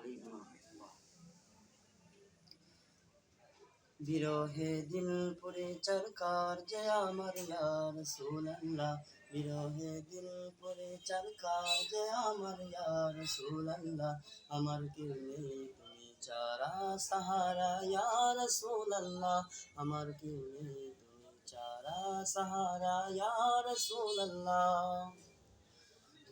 আলাইকুম রহমতুল্লাহ বিরহে দিল পরে চরকার যে আমার ইয়ার সুলাল্লাহ বিরহে দিল পরে চরকার যে আমার ইয়ার সুলাল্লাহ আমার কেউ নেই, তুমি চারা সাহারা ইয়ার সুলাল্লাহ আমার কেউ নেই, তুমি চারা সাহারা ইয়ার সুলাল্লাহ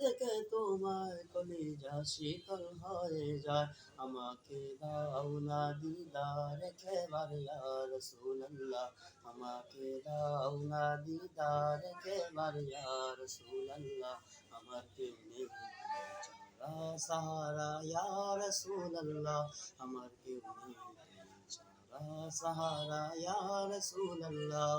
দেখে তোমায় কলিজা শীতল হয়ে যায়। আমাকে দাও না দিদার খেবার ইয়ার রাসূলুল্লাহ আমাকে দাও না দিদার খেবার ইয়ার রাসূলুল্লাহ আমার চারা সাহারা ইয়ার রাসূলুল্লাহ আমার চারা সাহারা ইয়ার রাসূলুল্লাহ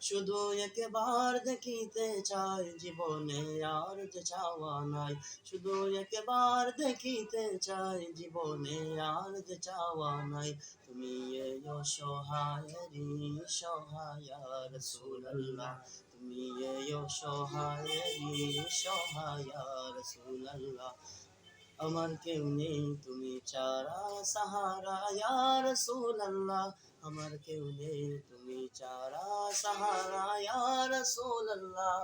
শুধু একবার দেখিতে চাই, জীবনে আর যে চাওয়া নাই। শুধু একবার দেখিতে চাই, জীবনে আর যে চাওয়া নাই। তুমি এই অসহায়েরই সহায় রাসূলুল্লাহ। তুমি এই অসহায়েরই সহায় রাসূলুল্লাহ। আমার কেউ নেই, তুমি চারা সাহারা ইয়ার রাসূলুল্লাহ। আমার কেউ নেই, তুমি চারা সাহারা ইয়ার রাসূলুল্লাহ।